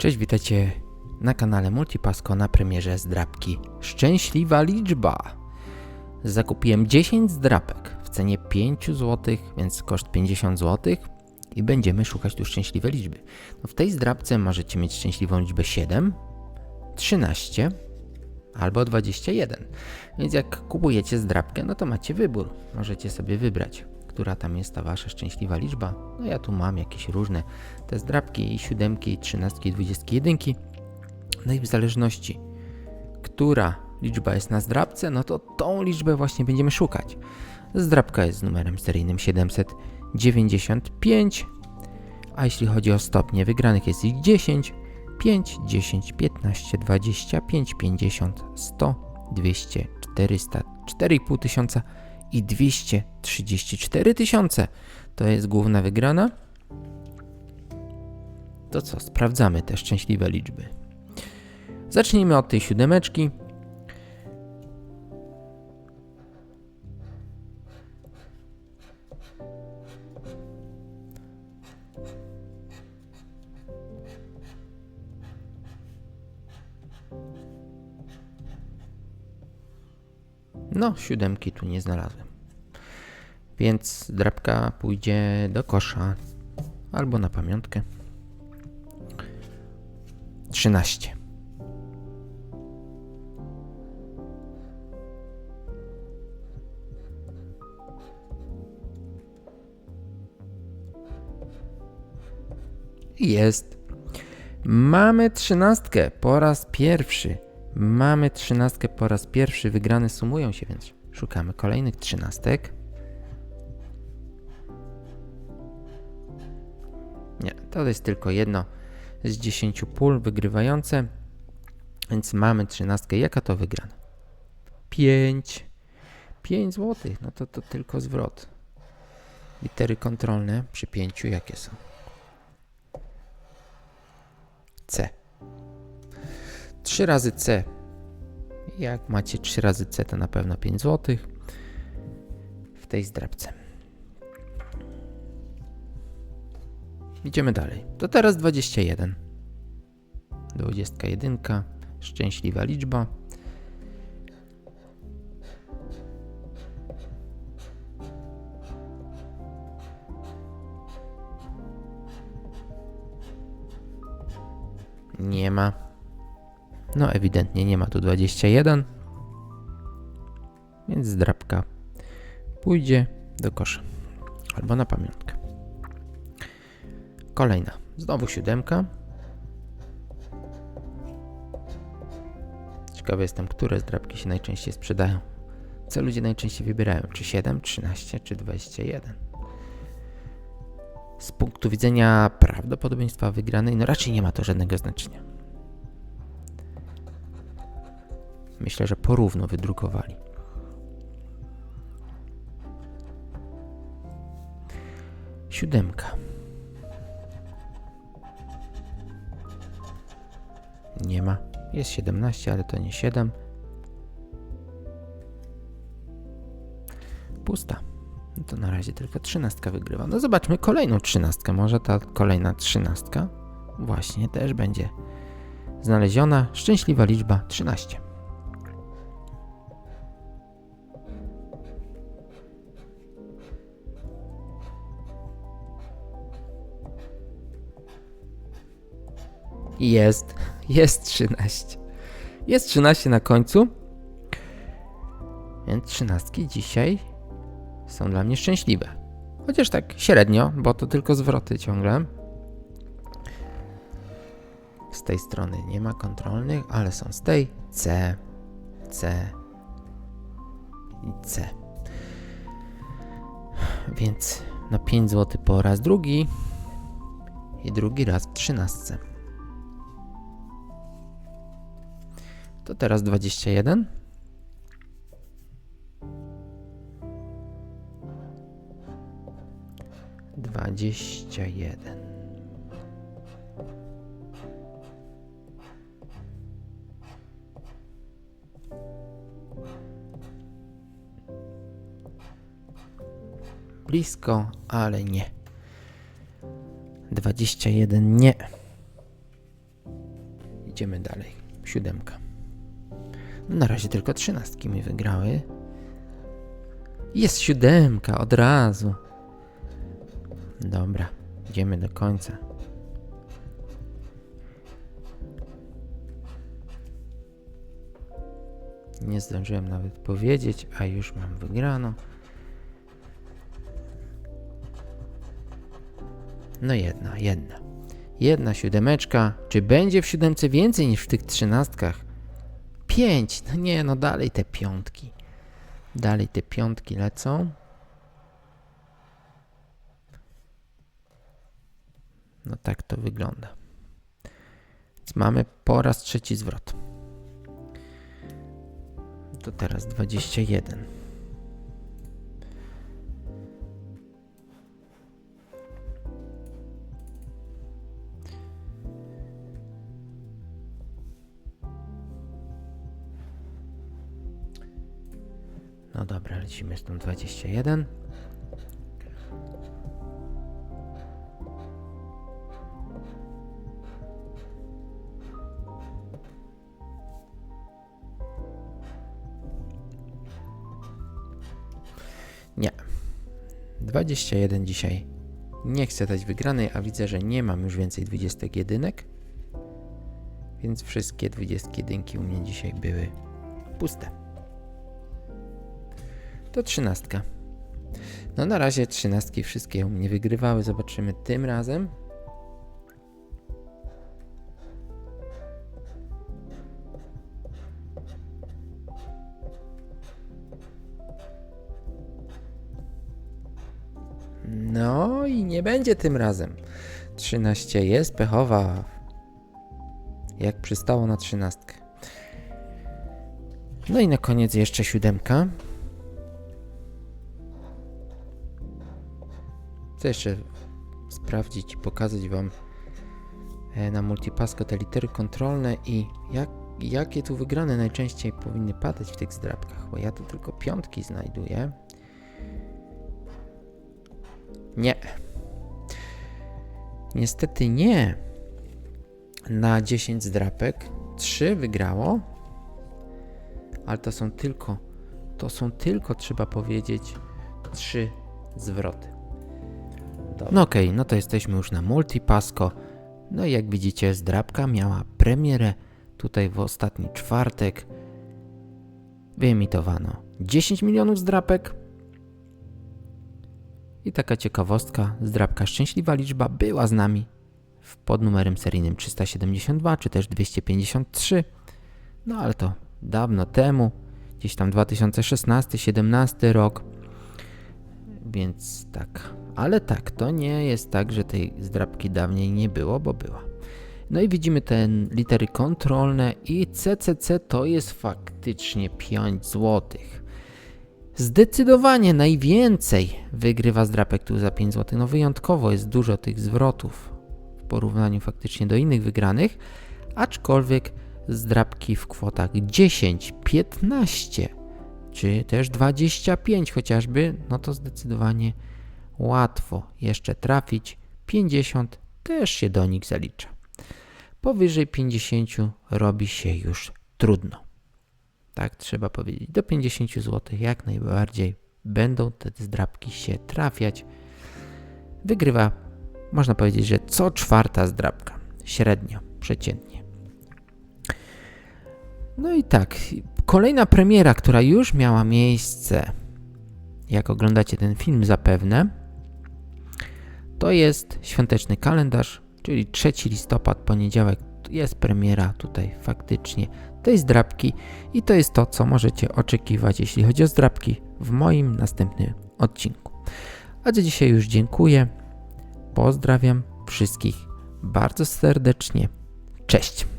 Cześć, witajcie na kanale Multipasko na premierze zdrabki Szczęśliwa liczba. Zakupiłem 10 zdrapek w cenie 5 zł, więc koszt 50 zł i będziemy szukać tu szczęśliwe liczby. No w tej zdrabce możecie mieć szczęśliwą liczbę 7, 13 albo 21. Więc jak kupujecie zdrabkę, no to macie wybór. Możecie sobie wybrać, która tam jest ta wasza szczęśliwa liczba. No ja tu mam jakieś różne te zdrabki i siódemki, i trzynastki, i dwudziestki, jedynki. No i w zależności, która liczba jest na zdrabce, no to tą liczbę właśnie będziemy szukać. Zdrabka jest z numerem seryjnym 795, a jeśli chodzi o stopnie wygranych jest ich 10, 5, 10, 15, 25, 50, 100, 200, 400, 4,5 tysiąca i 234 tysiące. To jest główna wygrana. To co, sprawdzamy te szczęśliwe liczby. Zacznijmy od tej siódemeczki. No, siódemki tu nie znalazłem. Więc drapka pójdzie do kosza albo na pamiątkę. 13. Jest. Mamy trzynastkę po raz pierwszy. Mamy trzynastkę po raz pierwszy. Wygrane sumują się, więc szukamy kolejnych trzynastek. Nie, to jest tylko jedno z 10 pól wygrywające. Więc mamy trzynastkę. Jaka to wygrana? 5. 5 zł. No to, to tylko zwrot. Litery kontrolne przy 5 jakie są? C. 3 razy C. Jak macie 3 razy C, to na pewno 5 zł w tej zdrabce. Idziemy dalej. To teraz 21. 21. Szczęśliwa liczba. Nie ma. No ewidentnie nie ma tu 21. Więc zdrabka pójdzie do kosza. Albo na pamiątkę. Kolejna. Znowu siódemka. Ciekawy jestem, które zdrabki się najczęściej sprzedają. Co ludzie najczęściej wybierają? Czy 7, 13, czy 21? Z punktu widzenia prawdopodobieństwa wygranej, no raczej nie ma to żadnego znaczenia. Myślę, że porówno wydrukowali. Siódemka. Nie ma. Jest 17, ale to nie 7. Pusta. No to na razie tylko 13 wygrywa. No zobaczmy kolejną 13. Może ta kolejna 13 właśnie też będzie znaleziona. Szczęśliwa liczba 13. Jest. Jest 13. Jest 13 na końcu. Więc 13 dzisiaj są dla mnie szczęśliwe. Chociaż tak średnio, bo to tylko zwroty ciągle. Z tej strony nie ma kontrolnych, ale są z tej C, C i C. Więc na 5 zł po raz drugi i drugi raz w 13. To teraz 21. Dwadzieścia jeden. Blisko, ale nie. Dwadzieścia jeden nie. idziemy dalej. Siódemka. Na razie tylko trzynastki mi wygrały. Jest siódemka od razu. Dobra, idziemy do końca. Nie zdążyłem nawet powiedzieć, a już mam wygrano. No jedna, jedna. Jedna siódemeczka. Czy będzie w siódemce więcej niż w tych trzynastkach? Pięć. No nie, no dalej te piątki. Dalej te piątki lecą. No tak to wygląda. Więc mamy po raz trzeci zwrot. To teraz 21. No dobra, lecimy z tą 21. Nie. 21 dzisiaj. Nie chcę dać wygranej, a widzę, że nie mam już więcej 21. Więc wszystkie 21 u mnie dzisiaj były puste. To trzynastka. No na razie trzynastki wszystkie u mnie wygrywały. Zobaczymy tym razem. No i nie będzie tym razem. 13 jest pechowa. Jak przystało na trzynastkę. No i na koniec jeszcze siódemka. Chcę jeszcze sprawdzić i pokazać Wam e, na multipasco te litery kontrolne i jak, jakie tu wygrane najczęściej powinny padać w tych zdrabkach, bo ja tu tylko piątki znajduję. Nie. Niestety nie. Na 10 zdrapek 3 wygrało, ale to są tylko, to są tylko, trzeba powiedzieć, 3 zwroty. No okej, okay, no to jesteśmy już na Multipasco. No i jak widzicie, zdrabka miała premierę tutaj w ostatni czwartek. Wyemitowano 10 milionów zdrapek. I taka ciekawostka, zdrabka szczęśliwa liczba była z nami w pod numerem seryjnym 372 czy też 253. No ale to dawno temu, gdzieś tam 2016-17 rok. Więc tak, ale tak, to nie jest tak, że tej zdrabki dawniej nie było, bo była. No i widzimy te litery kontrolne i CCC to jest faktycznie 5 zł. Zdecydowanie najwięcej wygrywa zdrapek tu za 5 zł. No wyjątkowo jest dużo tych zwrotów w porównaniu faktycznie do innych wygranych, aczkolwiek zdrapki w kwotach 10, 15 czy też 25 chociażby, no to zdecydowanie łatwo jeszcze trafić. 50 też się do nich zalicza. Powyżej 50 robi się już trudno. Tak trzeba powiedzieć. Do 50 zł jak najbardziej będą te zdrabki się trafiać. Wygrywa, można powiedzieć, że co czwarta zdrabka. Średnio, przeciętnie. No i tak, kolejna premiera, która już miała miejsce, jak oglądacie ten film zapewne, to jest świąteczny kalendarz, czyli 3 listopad, poniedziałek jest premiera tutaj faktycznie tej zdrabki i to jest to, co możecie oczekiwać, jeśli chodzi o zdrabki w moim następnym odcinku. A za dzisiaj już dziękuję. Pozdrawiam wszystkich bardzo serdecznie. Cześć!